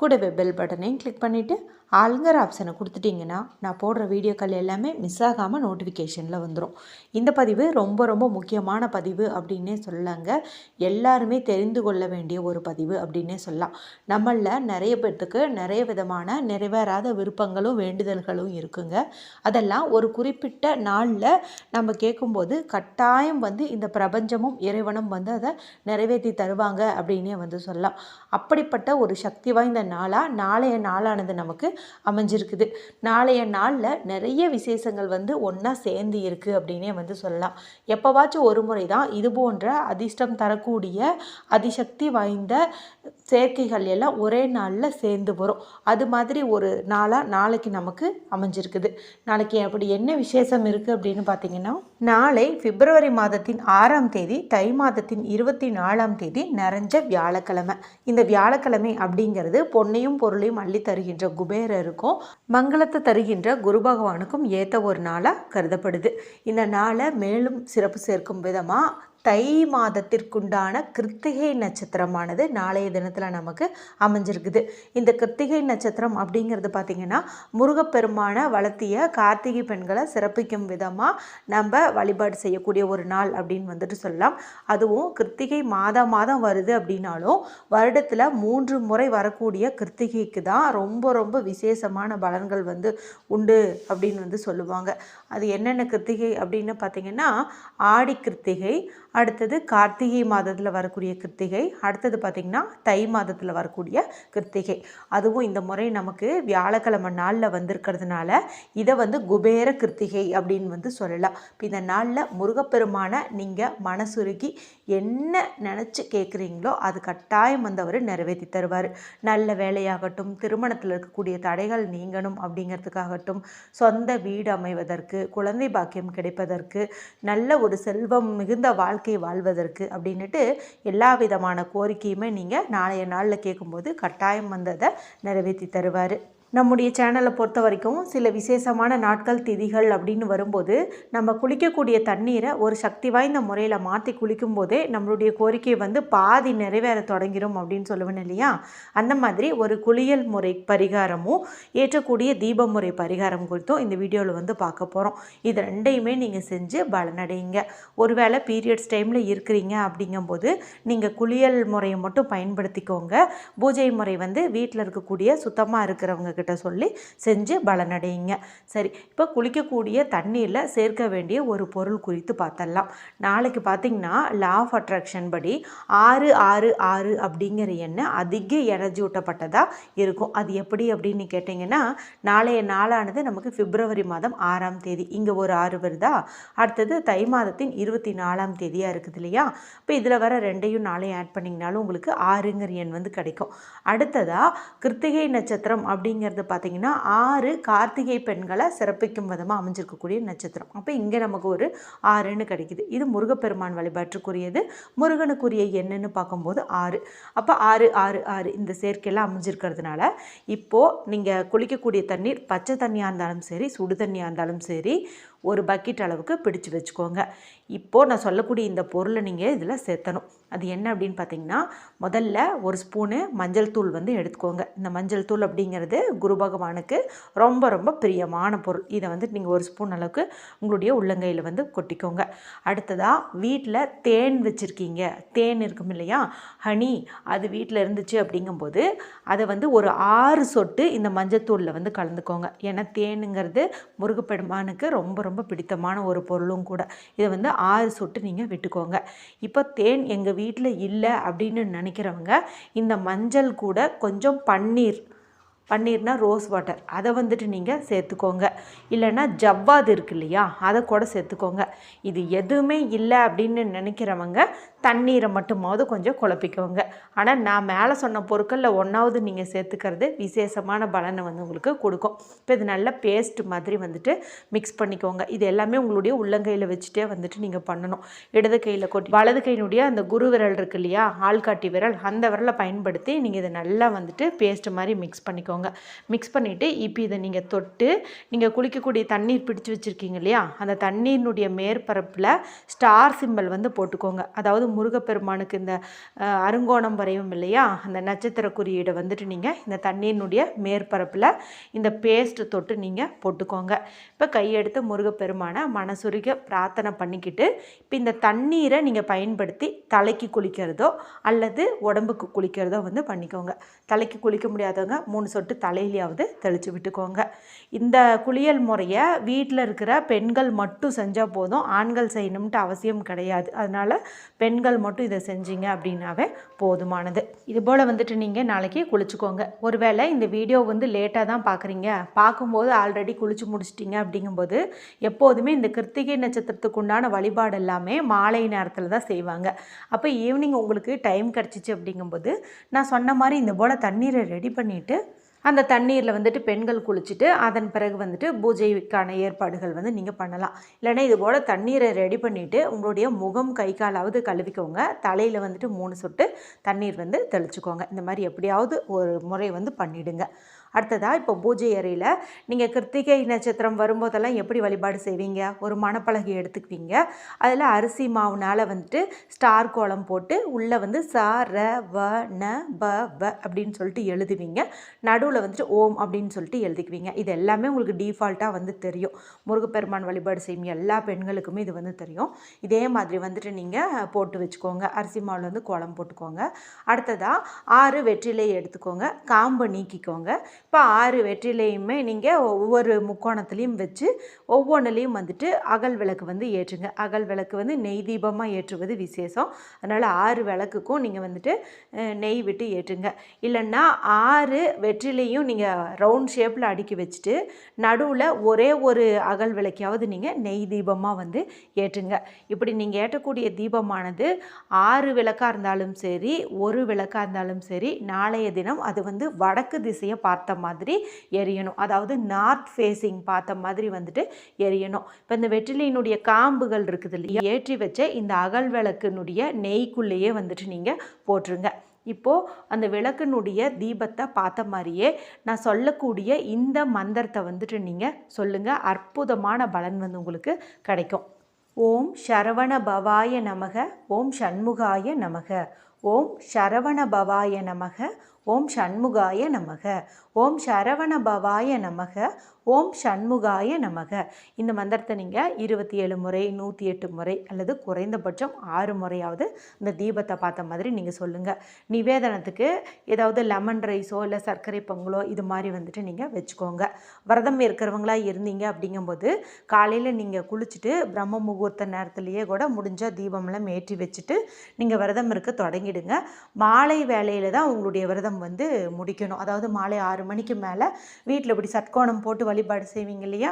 கூடவே பெல் பட்டனையும் கிளிக் பண்ணிவிட்டு ஆளுங்கிற ஆப்ஷனை கொடுத்துட்டிங்கன்னா நான் போடுற வீடியோக்கள் எல்லாமே மிஸ் ஆகாமல் நோட்டிஃபிகேஷனில் வந்துடும் இந்த பதிவு ரொம்ப ரொம்ப முக்கியமான பதிவு அப்படின்னே சொல்லலாங்க. எல்லாருமே தெரிந்து கொள்ள வேண்டிய ஒரு பதிவு அப்படின்னே சொல்லலாம். நம்மளில் நிறைய பேர்த்துக்கு நிறைய விதமான நிறைவேறாத விருப்பங்களும் வேண்டுதல்களும் இருக்குங்க. அதெல்லாம் ஒரு குறிப்பிட்ட நாளில் நம்ம கேட்கும்போது கட்டாயம் வந்து இந்த பிரபஞ்சமும் இறைவனும் வந்து அதை நிறைவேற்றி தருவாங்க அப்படின்னே வந்து சொல்லலாம். அப்படிப்பட்ட ஒரு சக்தி வாய்ந்த நாளாக நாளைய நாளானது நமக்கு அமைஞ்சிருக்குது. நாளைய நாளில் நிறைய விசேஷங்கள் வந்து ஒன்றா சேர்ந்து இருக்குது அப்படின்னே வந்து சொல்லலாம். எப்போவாச்சும் ஒரு முறை தான் இது போன்ற அதிர்ஷ்டம் தரக்கூடிய அதிசக்தி வாய்ந்த சேர்க்கைகள் எல்லாம் ஒரே நாளில் சேர்ந்து வரும். அது மாதிரி ஒரு நாளாக நாளைக்கு நமக்கு அமைஞ்சிருக்குது. நாளைக்கு அப்படி என்ன விசேஷம் இருக்குது அப்படின்னு பார்த்தீங்கன்னா நாளை பிப்ரவரி மாதத்தின் ஆறாம் தேதி தை மாதத்தின் இருபத்தி நாலாம் தேதி நிறைஞ்ச வியாழக்கிழமை. இந்த வியாழக்கிழமை அப்படிங்கிறது பொன்னையும் பொருளையும் அள்ளி தருகின்ற குபேரருக்கும் மங்களத்தை தருகின்ற குரு பகவானுக்கும் ஏற்ற ஒரு நாளாக கருதப்படுது. இந்த நாளை மேலும் சிறப்பு சேர்க்கும் விதமாக தை மாதத்திற்குண்டான கிருத்திகை நட்சத்திரமானது நாளைய தினத்தில் நமக்கு அமைஞ்சிருக்குது. இந்த கிருத்திகை நட்சத்திரம் அப்படிங்கிறது பார்த்திங்கன்னா முருகப்பெருமான வளர்த்திய கார்த்திகை பெண்களை சிறப்பிக்கும் விதமாக நம்ம வழிபாடு செய்யக்கூடிய ஒரு நாள் அப்படின்னு வந்துட்டு சொல்லலாம். அதுவும் கிருத்திகை மாதம் மாதம் வருது அப்படின்னாலும் வருடத்தில் மூன்று முறை வரக்கூடிய கிருத்திகைக்கு தான் ரொம்ப ரொம்ப விசேஷமான பலன்கள் வந்து உண்டு அப்படின்னு வந்து சொல்லுவாங்க. அது என்னென்ன கிருத்திகை அப்படின்னு பார்த்திங்கன்னா ஆடி கிருத்திகை அடுத்தது கார்த்திகை மாதத்தில் வரக்கூடிய கிருத்திகை அடுத்தது பார்த்திங்கன்னா தை மாதத்தில் வரக்கூடிய கிருத்திகை. அதுவும் இந்த முறை நமக்கு வியாழக்கிழமை நாளில் வந்திருக்கிறதுனால இதை வந்து குபேர கிருத்திகை அப்படின்னு வந்து சொல்லலாம். இப்போ இந்த நாளில் முருகப்பெருமானை நீங்கள் மனசுருகி என்ன நினச்சி கேட்குறீங்களோ அது கட்டாயம் வந்து அவர் நிறைவேற்றி தருவார். நல்ல வேலையாகட்டும் திருமணத்தில் இருக்கக்கூடிய தடைகள் நீங்கணும் அப்படிங்கிறதுக்காகட்டும் சொந்த வீடு அமைவதற்கு குழந்தை பாக்கியம் கிடைப்பதற்கு நல்ல ஒரு செல்வம் மிகுந்த வாழ்க்கை வாழ்வதற்கு அப்படின்னுட்டு எல்லா விதமான கோரிக்கையுமே நீங்கள் நாளைய நாளில் கேட்கும்போது கட்டாயம் வந்ததை நிறைவேற்றி தருவார். நம்முடைய சேனலை பொறுத்த வரைக்கும் சில விசேஷமான நாட்கள் திதிகள் அப்படின்னு வரும்போது நம்ம குளிக்கக்கூடிய தண்ணீரை ஒரு சக்தி வாய்ந்த முறையில் மாற்றி குளிக்கும் போதே நம்மளுடைய கோரிக்கை வந்து பாதி நிறைவேற தொடங்கிடும் அப்படின்னு சொல்லுவேன் இல்லையா? அந்த மாதிரி ஒரு குளியல் முறை பரிகாரமும் ஏற்றக்கூடிய தீப முறை பரிகாரம் குறித்தும் இந்த வீடியோவில் வந்து பார்க்க போகிறோம் இது ரெண்டையுமே நீங்கள் செஞ்சு பலனடையுங்க. ஒருவேளை பீரியட்ஸ் டைமில் இருக்கிறீங்க அப்படிங்கும்போது நீங்கள் குளியல் முறையை மட்டும் பயன்படுத்திக்கோங்க. பூஜை முறை வந்து வீட்டில் இருக்கக்கூடிய சுத்தமாக இருக்கிறவங்க கிட்ட சொல்லி செஞ்சு பலனடையுங்க. சரி இப்போ குளிக்கக்கூடிய தண்ணீரில் சேர்க்க வேண்டிய ஒரு பொருள் குறித்து பார்த்தரலாம் நாளைக்கு பார்த்தீங்கன்னா லா ஆஃப் அட்ராக்ஷன் படி ஆறு ஆறு ஆறு அப்படிங்கிற எண்ணெய் அதிக எனர்ஜி ஊட்டப்பட்டதாக இருக்கும். அது எப்படி அப்படின்னு கேட்டிங்கன்னா நாளைய நாளானது நமக்கு பிப்ரவரி மாதம் ஆறாம் தேதி. இங்கே ஒரு ஆறு வருதா? அடுத்தது தை மாதத்தின் இருபத்தி நாலாம் தேதியாக இருக்குது இல்லையா? இப்போ இதில் வர ரெண்டையும் நாளையும் ஆட் பண்ணிங்கனாலும் உங்களுக்கு ஆறுங்கிற எண் வந்து கிடைக்கும். அடுத்ததாக கிருத்திகை நட்சத்திரம் அப்படிங்கிற அப்படிங்கிறது பார்த்திங்கன்னா ஆறு கார்த்திகை பெண்களை சிறப்பிக்கும் விதமாக அமைஞ்சிருக்கக்கூடிய நட்சத்திரம். அப்போ இங்கே நமக்கு ஒரு ஆறுன்னு கிடைக்குது. இது முருகப்பெருமான் வழிபாட்டுக்குரியது. முருகனுக்குரிய எண்ணுன்னு பார்க்கும்போது ஆறு. அப்போ ஆறு ஆறு ஆறு இந்த சேர்க்கையெல்லாம் அமைஞ்சிருக்கிறதுனால இப்போது நீங்கள் குளிக்கக்கூடிய தண்ணீர் பச்சை தண்ணியாக இருந்தாலும் சரி சுடு தண்ணியாக இருந்தாலும் சரி ஒரு பக்கெட் அளவுக்கு பிடிச்சு வச்சுக்கோங்க. இப்போது நான் சொல்லக்கூடிய இந்த பொருளை நீங்கள் இதில் சேர்த்தணும். அது என்ன அப்படின்னு பார்த்தீங்கன்னா முதல்ல ஒரு ஸ்பூனு மஞ்சள் தூள் வந்து எடுத்துக்கோங்க. இந்த மஞ்சள் தூள் அப்படிங்கிறது குரு பகவானுக்கு ரொம்ப ரொம்ப பிரியமான பொருள். இதை வந்து நீங்கள் ஒரு ஸ்பூன் அளவுக்கு உங்களுடைய உள்ளங்கையில் வந்து கொட்டிக்கோங்க. அடுத்ததாக வீட்டில் தேன் வச்சுருக்கீங்க. தேன் இருக்கும் இல்லையா? ஹனி அது வீட்டில் இருந்துச்சு அப்படிங்கும்போது அதை வந்து ஒரு ஆறு சொட்டு இந்த மஞ்சள் தூளில் வந்து கலந்துக்கோங்க. ஏன்னா தேனுங்கிறது முருகப்பெருமானுக்கு ரொம்ப ரொம்ப பிடித்தமான ஒரு பொருளும் கூட. இதை வந்து ஆறு சொட்டு நீங்கள் விட்டுக்கோங்க. இப்போ தேன் எங்கள் வீட்டில் இல்லை அப்படின்னு நினைக்கிறவங்க இந்த மஞ்சள் கூட கொஞ்சம் பன்னீர் பன்னீர்னா ரோஸ் வாட்டர். அதை வந்துட்டு நீங்கள் சேர்த்துக்கோங்க. இல்லைன்னா ஜவ்வாது இருக்கு இல்லையா அதை கூட சேர்த்துக்கோங்க. இது எதுவுமே இல்லை அப்படின்னு நினைக்கிறவங்க தண்ணீரை மட்டுமாவது கொஞ்சம் குழப்பிக்கோங்க. ஆனால் நான் மேலே சொன்ன பொருட்களில் ஒன்றாவது நீங்கள் சேர்த்துக்கிறது விசேஷமான பலனை வந்து உங்களுக்கு கொடுக்கும். இப்போ இது நல்ல பேஸ்ட் மாதிரி வந்துட்டு மிக்ஸ் பண்ணிக்கோங்க. இது எல்லாமே உங்களுடைய உள்ளங்கையில் வச்சுட்டே வந்துட்டு நீங்கள் பண்ணணும். இடது கையில் கொட்டி வலது கையினுடைய அந்த குரு விரல் இருக்கு இல்லையா? ஆள்காட்டி விரல் அந்த விரலை பயன்படுத்தி நீங்கள் இதை நல்லா வந்துட்டு பேஸ்ட் மாதிரி மிக்ஸ் பண்ணிக்கோங்க. மிக்ஸ் பண்ணிவிட்டு இப்போ இதை நீங்கள் தொட்டு நீங்கள் குளிக்கக்கூடிய தண்ணீர் பிடிச்சு வச்சுருக்கீங்க இல்லையா? அந்த தண்ணீரினுடைய மேற்பரப்பில் ஸ்டார் சிம்பல் வந்து போட்டுக்கோங்க. அதாவது முருகப்பெருமானுக்கு இந்த அருங்கோணம் வரையும் இல்லையா? அந்த நட்சத்திர குறியீடை வந்துட்டு நீங்கள் இந்த தண்ணீரினுடைய மேற்பரப்பில் இந்த பேஸ்ட் தொட்டு நீங்கள் போட்டுக்கோங்க. இப்போ கையெடுத்து முருகப்பெருமானை மனசுருக பிரார்த்தனை பண்ணிக்கிட்டு இப்போ இந்த தண்ணீரை நீங்கள் பயன்படுத்தி தலைக்கு குளிக்கிறதோ அல்லது உடம்புக்கு குளிக்கிறதோ வந்து பண்ணிக்கோங்க. தலைக்கு குளிக்க முடியாதவங்க மூணு சொட்டு தலையிலையாவது தெளித்து விட்டுக்கோங்க. இந்த குளியல் முறையை வீட்டில் இருக்கிற பெண்கள் மட்டும் செஞ்சால் போதும் ஆண்கள் செய்யணும்ட்டு அவசியம் கிடையாது. அதனால் பெண் பெண்கள் மட்டும் இதை செஞ்சீங்க அப்படின்னாவே போதுமானது. இதுபோல் வந்துட்டு நீங்கள் நாளைக்கு குளிச்சுக்கோங்க. ஒருவேளை இந்த வீடியோ வந்து லேட்டாக தான் பார்க்குறீங்க பார்க்கும்போது ஆல்ரெடி குளிச்சு முடிச்சிட்டிங்க அப்படிங்கும்போது எப்போதுமே இந்த கிருத்திகை நட்சத்திரத்துக்கு உண்டான வழிபாடு எல்லாமே மாலை நேரத்தில் தான் செய்வாங்க. அப்போ ஈவினிங் உங்களுக்கு டைம் கிடச்சிச்சு அப்படிங்கும்போது நான் சொன்ன மாதிரி இந்த போல் தண்ணீரை ரெடி பண்ணிவிட்டு அந்த தண்ணீரில் வந்துட்டு பெண்கள் குளிச்சுட்டு அதன் பிறகு வந்துட்டு பூஜைக்கான ஏற்பாடுகள் வந்து நீங்கள் பண்ணலாம். இல்லைன்னா இது போல் தண்ணீரை ரெடி பண்ணிவிட்டு உங்களுடைய முகம் கை காலாவது கழுவிக்கோங்க. தலையில் வந்துட்டு மூணு சொட்டு தண்ணீர் வந்து தெளிச்சுக்கோங்க. இந்த மாதிரி எப்படியாவது ஒரு முறை வந்து பண்ணிவிடுங்க அடுத்ததாக இப்போ பூஜை அறையில் நீங்கள் கிருத்திகை நட்சத்திரம் வரும்போதெல்லாம் எப்படி வழிபாடு செய்வீங்க? ஒரு மணப்பலகை எடுத்துக்குவீங்க. அதில் அரிசி மாவுனால் வந்துட்டு ஸ்டார் கோலம் போட்டு உள்ளே வந்து ச ர வ ந ப வ அப்படின்னு சொல்லிட்டு எழுதுவீங்க. நடுவில் வந்துட்டு ஓம் அப்படின்னு சொல்லிட்டு எழுதிக்குவீங்க. இது எல்லாமே உங்களுக்கு டிஃபால்ட்டாக வந்து தெரியும். முருகப்பெருமான் வழிபாடு செய்யும் எல்லா பெண்களுக்குமே இது வந்து தெரியும். இதே மாதிரி வந்துட்டு நீங்கள் போட்டு வச்சுக்கோங்க. அரிசி மாவில் வந்து கோலம் போட்டுக்கோங்க. அடுத்ததாக ஆறு வெற்றிலையை எடுத்துக்கோங்க. காம்பை நீக்கிக்கோங்க. இப்போ ஆறு வெற்றிலையுமே நீங்கள் ஒவ்வொரு முக்கோணத்துலேயும் வச்சு ஒவ்வொன்றுலேயும் வந்துட்டு அகல் விளக்கு வந்து ஏற்றுங்க. அகல் விளக்கு வந்து நெய் தீபமாக ஏற்றுவது விசேஷம். அதனால் ஆறு விளக்குக்கும் நீங்கள் வந்துட்டு நெய் விட்டு ஏற்றுங்க. இல்லைன்னா ஆறு வெற்றிலையும் நீங்கள் ரவுண்ட் ஷேப்பில் அடுக்கி வச்சுட்டு நடுவில் ஒரே ஒரு அகல் விளக்கையாவது நீங்கள் நெய் தீபமாக வந்து ஏற்றுங்க. இப்படி நீங்கள் ஏற்றக்கூடிய தீபமானது ஆறு விளக்காக இருந்தாலும் சரி ஒரு விளக்காக இருந்தாலும் சரி நாளைய தினம் அது வந்து வடக்கு திசையை பார்த்த மாதிரி எரியணும். அதாவது நார்த் ஃபேஸிங் பார்த்த மாதிரி வந்துட்டு எரியணும். இப்போ இந்த வெற்றிலையினுடைய காம்புகள் இருக்குது இல்லையா? ஏற்றி வச்ச இந்த அகல் விளக்கினுடைய நெய்க்குள்ளேயே வந்துட்டு நீங்கள் போட்டுருங்க. இப்போது அந்த விளக்கினுடைய தீபத்தை பார்த்த மாதிரியே நான் சொல்லக்கூடிய இந்த மந்திரத்தை வந்துட்டு நீங்கள் சொல்லுங்கள் அற்புதமான பலன் வந்து உங்களுக்கு கிடைக்கும். ஓம் சரவண பவாய நமக. ஓம் சண்முகாய நமக. ஓம் சரவண பவாய நமக ஓம் சண்முகாய நமக ஓம் சரவண பவாய நமக ஓம் சண்முகாய நமக. இந்த மந்திரத்தை நீங்கள் இருபத்தி ஏழு முறை நூற்றி எட்டு முறை அல்லது குறைந்தபட்சம் ஆறு முறையாவது இந்த தீபத்தை பார்த்த மாதிரி நீங்கள் சொல்லுங்கள் நிவேதனத்துக்கு ஏதாவது லெமன் ரைஸோ இல்லை சர்க்கரை பொங்கலோ இது மாதிரி வந்துட்டு நீங்கள் வச்சுக்கோங்க. விரதம் இருக்கிறவங்களா இருந்தீங்க அப்படிங்கும்போது காலையில் நீங்கள் குளிச்சுட்டு பிரம்ம முகூர்த்த நேரத்துலேயே கூட முடிஞ்சால் தீபம்லாம் ஏற்றி வச்சுட்டு நீங்கள் விரதம் இருக்க தொடங்கிடுங்க. மாலை வேலையில் தான் உங்களுடைய விரதம் வந்து முடிக்கணும். அதாவது மாலை ஆறு மணிக்கு மேலே வீட்டில் இப்படி சட்கோணம் போட்டு வழி வழிபாடு செய்வீங்க இல்லையா?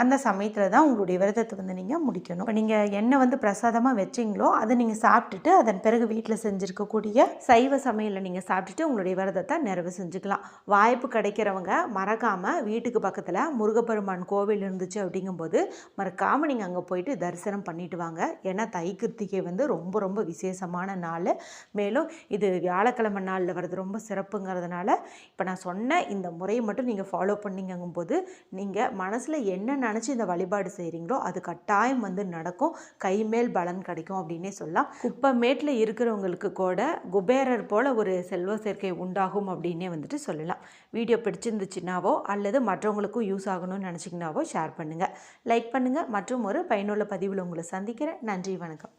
அந்த சமயத்தில் தான் உங்களுடைய விரதத்தை வந்து நீங்கள் முடிக்கணும். இப்போ நீங்கள் என்ன வந்து பிரசாதமாக வச்சிங்களோ அதை நீங்கள் சாப்பிட்டுட்டு அதன் பிறகு வீட்டில் செஞ்சுருக்கக்கூடிய சைவ சமையலை நீங்கள் சாப்பிட்டுட்டு உங்களுடைய விரதத்தை நிறைவு செஞ்சுக்கலாம். வாய்ப்பு கிடைக்கிறவங்க மறக்காமல் வீட்டுக்கு பக்கத்தில் முருகப்பெருமான் கோவில் இருந்துச்சு அப்படிங்கும்போது மறக்காமல் நீங்கள் அங்கே போயிட்டு தரிசனம் பண்ணிட்டு வாங்க. ஏன்னா தை கிருத்திகை வந்து ரொம்ப ரொம்ப விசேஷமான நாள். மேலும் இது வியாழக்கிழமை நாளில் வர்றது ரொம்ப சிறப்புங்கிறதுனால இப்போ நான் சொன்ன இந்த முறையை மட்டும் நீங்கள் ஃபாலோ பண்ணிங்கங்கும்போது நீங்கள் மனசில் என்ன நினச்சி இந்த வழிபாடு செய்கிறீங்களோ அது கட்டாயம் வந்து நடக்கும். கைமேல் பலன் கிடைக்கும் அப்படின்னே சொல்லலாம். குப்பமேட்டில் இருக்கிறவங்களுக்கு கூட குபேரர் போல் ஒரு செல்வ சேர்க்கை உண்டாகும் அப்படின்னே வந்துட்டு சொல்லலாம். வீடியோ பிடிச்சிருந்துச்சுனாவோ அல்லது மற்றவங்களுக்கும் யூஸ் ஆகணும்னு நினச்சிங்கனாவோ ஷேர் பண்ணுங்கள் லைக் பண்ணுங்கள் மற்றும் ஒரு பயனுள்ள பதிவில் உங்களை சந்திக்கிறேன். நன்றி வணக்கம்.